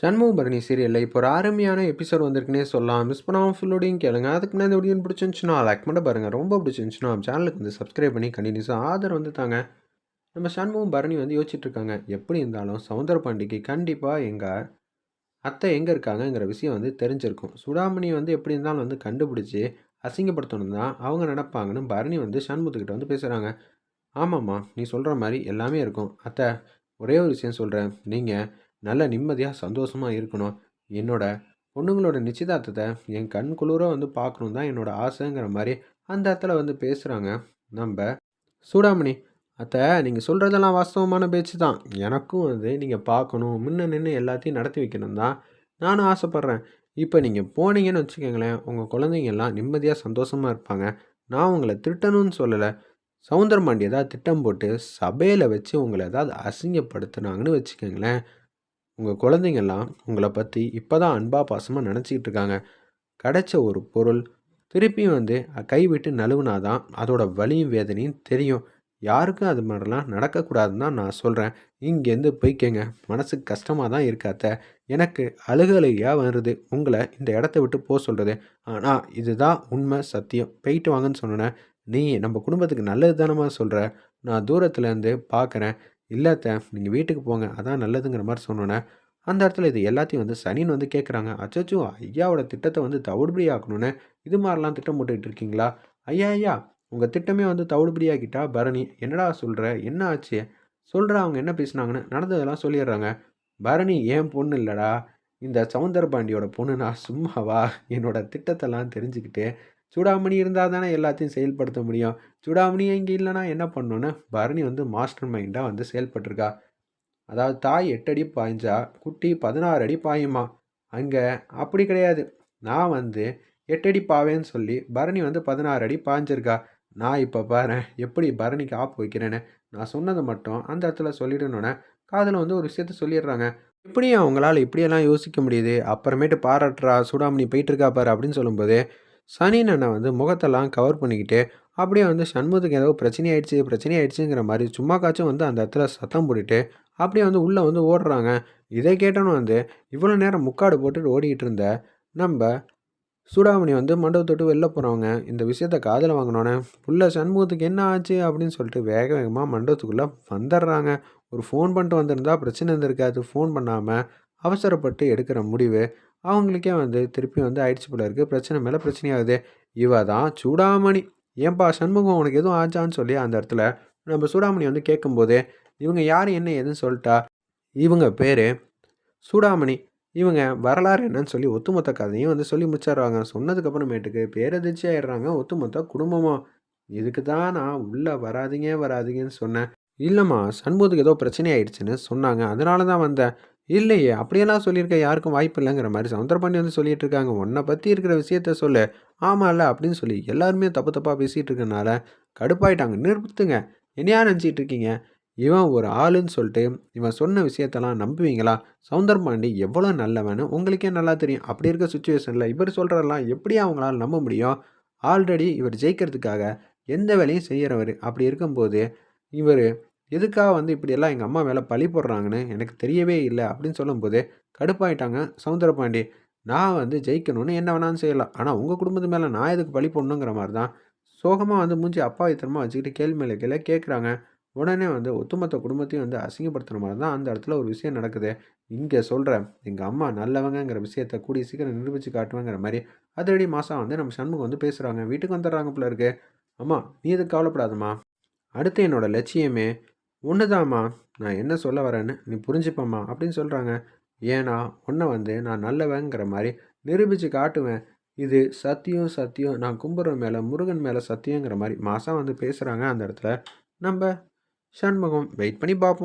சண்முகபரணி சீரியலில் இப்போ ஒரு அருமையான எபிசோட் வந்திருக்குன்னே சொல்லலாம். மிஸ் பண்ணாமல் ஃபுல்லோடையும் கேளுங்க. அதுக்கு முன்னாடி இந்த வீடியோ பிடிச்சிருந்துச்சுன்னா லைக் பண்ண பாருங்கள் ரொம்ப பிடிச்சிருந்துச்சுன்னா நம்ம சேனலுக்கு வந்து சப்ஸ்கிரைப் பண்ணி கண்டினியூஸாக ஆதரவு வந்து தாங்க. நம்ம சண்முகம் பரணி வந்து யோசிச்சுட்டு இருக்காங்க. எப்படி இருந்தாலும் சவுந்தர பாண்டிக்கு கண்டிப்பாக எங்கள் அத்தை எங்கே இருக்காங்கங்கிற விஷயம் வந்து தெரிஞ்சிருக்கும். சுடாமணி வந்து எப்படி இருந்தாலும் வந்து கண்டுபிடிச்சி அசிங்கப்படுத்தணும் தான் அவங்க நினப்பாங்கன்னு பரணி வந்து சண்முகத்துக்கிட்ட வந்து பேசுகிறாங்க ஆமாம்மா நீ சொல்கிற மாதிரி எல்லாமே இருக்கும். அத்தை ஒரே ஒரு விஷயம் சொல்கிறேன் நீங்கள் நல்ல நிம்மதியாக சந்தோஷமாக இருக்கணும். என்னோட பொண்ணுங்களோட நிச்சயதார்த்தத்தை என் கண் குளிர வந்து பார்க்கணும் தான் என்னோட ஆசைங்கிற மாதிரி அந்த இடத்துல வந்து பேசுகிறாங்க நம்ம சூடாமணி அத்தை நீங்கள் சொல்கிறதெல்லாம் வாஸ்தவமான பேச்சு தான். எனக்கும் வந்து நீங்கள் பார்க்கணும் முன்ன நின்று எல்லாத்தையும் நடத்தி வைக்கணும் தான் நானும் ஆசைப்பட்றேன். இப்போ நீங்கள் போனீங்கன்னு வச்சுக்கோங்களேன் உங்கள் குழந்தைங்கெல்லாம் நிம்மதியாக சந்தோஷமாக இருப்பாங்க. நான் உங்களை திட்டணும்னு சொல்லலை. சவுந்தரமாண்டி ஏதாவது திட்டம் போட்டு சபையில் வச்சு உங்களை ஏதாவது அசிங்கப்படுத்துனாங்கன்னு வச்சுக்கோங்களேன் உங்கள் குழந்தைங்கள்லாம் உங்களை பற்றி இப்போ தான் அன்பா பாசமாக நினச்சிக்கிட்டு இருக்காங்க. கிடைச்ச ஒரு பொருள் திருப்பியும் வந்து கைவிட்டு நழுவுனாதான் அதோட வலியும் வேதனையும் தெரியும். யாருக்கும் அது மாதிரிலாம் நடக்கக்கூடாதுன்னு தான் நான் சொல்கிறேன் இங்கேருந்து போய்க்கங்க. மனசுக்கு கஷ்டமாக தான் இருக்காத்த எனக்கு அழுகலையாக வருது. உங்களை இந்த இடத்த விட்டு போக சொல்கிறது ஆனால் இதுதான் உண்மை சத்தியம். போயிட்டு வாங்கன்னு சொன்னேன். நீ நம்ம குடும்பத்துக்கு நல்லது தானமா சொல்கிற நான் தூரத்துலேருந்து பார்க்குறேன் இல்லாத்த நீங்கள் வீட்டுக்கு போங்க அதான் நல்லதுங்கிற மாதிரி சொன்னோன்னே அந்த இடத்துல இது எல்லாத்தையும் வந்து சனின்னு வந்து கேட்குறாங்க அச்சோ ஐயாவோட திட்டத்தை வந்து தவிடுபடி ஆக்கணும்னு இது மாதிரிலாம் திட்டம் போட்டுக்கிட்டு இருக்கீங்களா? ஐயா ஐயா உங்கள் திட்டமே வந்து தவிடுபடி ஆக்கிட்டா பரணி. என்னடா சொல்கிற என்ன ஆச்சு? சொல்கிற அவங்க என்ன பேசுனாங்கன்னு நடந்ததெல்லாம் சொல்லிடுறாங்க. பரணி ஏன் பொண்ணு இல்லைடா? இந்த சவுந்தர பாண்டியோட பொண்ணு நான் சும்மாவா? என்னோட திட்டத்தெல்லாம் தெரிஞ்சுக்கிட்டு சூடாமணி இருந்தால் தானே எல்லாத்தையும் செயல்படுத்த முடியும். சூடாமணி இங்கே இல்லைனா என்ன பண்ணணுன்னு பரணி வந்து மாஸ்டர் மைண்டாக வந்து செயல்பட்டிருக்கா. அதாவது தாய் எட்டு அடி பாய்ஞ்சா குட்டி பதினாறு அடி பாயுமா? அங்கே அப்படி கிடையாது. நான் வந்து எட்டு அடி பாவேன்னு சொல்லி பரணி வந்து பதினாறு அடி பாய்ஞ்சிருக்கா. நான் இப்போ பாரு எப்படி பரணிக்கு ஆப்பு வைக்கிறேன்னு? நான் சொன்னதை மட்டும் அந்த இடத்துல சொல்லிடணுன்னே காதில் வந்து ஒரு விஷயத்த சொல்லிடுறாங்க. இப்படியும் அவங்களால இப்படியெல்லாம் யோசிக்க முடியுது. அப்புறமேட்டு பாராட்டுறா சூடாமணி போயிட்டுருக்கா பாரு அப்படின்னு சொல்லும்போது சனி அண்ணன் வந்து முகத்தெல்லாம் கவர் பண்ணிக்கிட்டு அப்படியே வந்து சண்முகத்துக்கு ஏதோ பிரச்சனை ஆயிடுச்சு பிரச்சனை ஆயிடுச்சுங்கிற மாதிரி சும்மா காச்சும் வந்து அந்த இடத்துல சத்தம் போட்டுட்டு அப்படியே வந்து உள்ளே வந்து ஓடுறாங்க. இதை கேட்டோன்னு வந்து இவ்வளோ நேரம் முக்காடு போட்டுட்டு ஓடிக்கிட்டு இருந்த நம்ம சூடாமணி வந்து மண்டபத்தொட்டு வெளில போகிறவங்க இந்த விஷயத்த காதில் வாங்கினோன்னே புள்ள சண்முகத்துக்கு என்ன ஆச்சு? அப்படின்னு சொல்லிட்டு வேக வேகமாக மண்டபத்துக்குள்ளே வந்துடுறாங்க. ஒரு ஃபோன் பண்ணிட்டு வந்திருந்தா பிரச்சனை இருந்திருக்காது. ஃபோன் பண்ணாமல் அவசரப்பட்டு எடுக்கிற முடிவு அவங்களுக்கே வந்து திருப்பி வந்து ஆயிடுச்சு போல இருக்குது பிரச்சனை மேலே பிரச்சனையாகுது இவ தான் சூடாமணி. ஏன்பா சண்முகம் உனக்கு எதுவும் ஆச்சான்னு சொல்லி அந்த இடத்துல நம்ம சூடாமணி வந்து கேட்கும்போது இவங்க யார் என்ன எதுன்னு சொல்லிட்டா இவங்க பேர் சூடாமணி. இவங்க வரலாறு என்னன்னு சொல்லி ஒத்துமொத்த கதையும் வந்து சொல்லி முடிச்சிடுறாங்க. சொன்னதுக்கப்புறமேட்டுக்கு பேரதிர்ச்சி ஆயிடுறாங்க. ஒத்துமொத்த குடும்பமாக இதுக்கு தான் நான் உள்ளே வராதிங்க வராதிங்கன்னு சொன்னேன். இல்லைம்மா சண்முகத்துக்கு ஏதோ பிரச்சனை ஆயிடுச்சுன்னு சொன்னாங்க. அதனால தான் வந்தேன். இல்லையே அப்படியெல்லாம் சொல்லியிருக்க யாருக்கும் வாய்ப்பு இல்லைங்கிற மாதிரி சவுந்தரபாண்டி வந்து சொல்லிட்டு இருக்காங்க. உன்னை பற்றி இருக்கிற விஷயத்த சொல்லு. ஆமாம் இல்லை அப்படின்னு சொல்லி எல்லாருமே தப்பு தப்பாக பேசிகிட்டு இருக்கனால கடுப்பாயிட்டாங்க. நிறுத்துங்க. என்னையா நினச்சிட்டு இருக்கீங்க? இவன் ஒரு ஆளுன்னு சொல்லிட்டு இவன் சொன்ன விஷயத்தெல்லாம் நம்புவீங்களா? சவுந்தரபாண்டி எவ்வளோ நல்லவன்னு உங்களுக்கே நல்லா தெரியும். அப்படி இருக்க சுச்சுவேஷனில் இவர் சொல்கிறதெல்லாம் எப்படி அவங்களால நம்ப முடியும்? ஆல்ரெடி இவர் ஜெயிக்கிறதுக்காக எந்த வேலையும் செய்கிறவர் அப்படி இருக்கும்போது இவர் எதுக்காக வந்து இப்படியெல்லாம் எங்கள் அம்மா மேலே பழி போடுறாங்கன்னு எனக்கு தெரியவே இல்லை அப்படின்னு சொல்லும்போது கடுப்பாயிட்டாங்க சவுந்தரபாண்டி. நான் வந்து ஜெயிக்கணும்னு என்ன வேணாலும் செய்யலாம். ஆனால் உங்கள் குடும்பத்து மேலே நான் எதுக்கு பழி போடணுங்கிற மாதிரி தான் சோகமாக வந்து மூஞ்சி அப்பா இத்தனமாக வச்சுக்கிட்டு கேள்வி மேலே கேள்வி கேட்குறாங்க உடனே வந்து ஒத்துமொத்த குடும்பத்தையும் வந்து அசிங்கப்படுத்துகிற மாதிரி தான் அந்த இடத்துல ஒரு விஷயம் நடக்குது. இங்கே சொல்கிறேன் எங்கள் அம்மா நல்லவங்கிற விஷயத்த கூடிய சீக்கிரம் நிரூபித்து காட்டுவேங்கிற மாதிரி அதிரடி மாதம் வந்து நம்ம சண்முகம் வந்து பேசுகிறாங்க வீட்டுக்கு வந்துடுறாங்க போல இருக்கு. அம்மா நீ எதுக்கு கவலைப்படாதம்மா. அடுத்து என்னோடய லட்சியமே ஒன்றுதாம்மா நான் என்ன சொல்ல வரேன்னு நீ புரிஞ்சுப்பம்மா அப்படின்னு சொல்கிறாங்க ஏன்னா உன்னை வந்து நான் நல்லவங்கிற மாதிரி நிரூபித்து காட்டுவேன். இது சத்தியம் சத்தியம். நான் கும்புறன் மேலே முருகன் மேலே சத்தியங்கிற மாதிரி மாதம் வந்து பேசுகிறாங்க அந்த இடத்துல. நம்ம சண்முகம் வெயிட் பண்ணி பார்ப்போம்.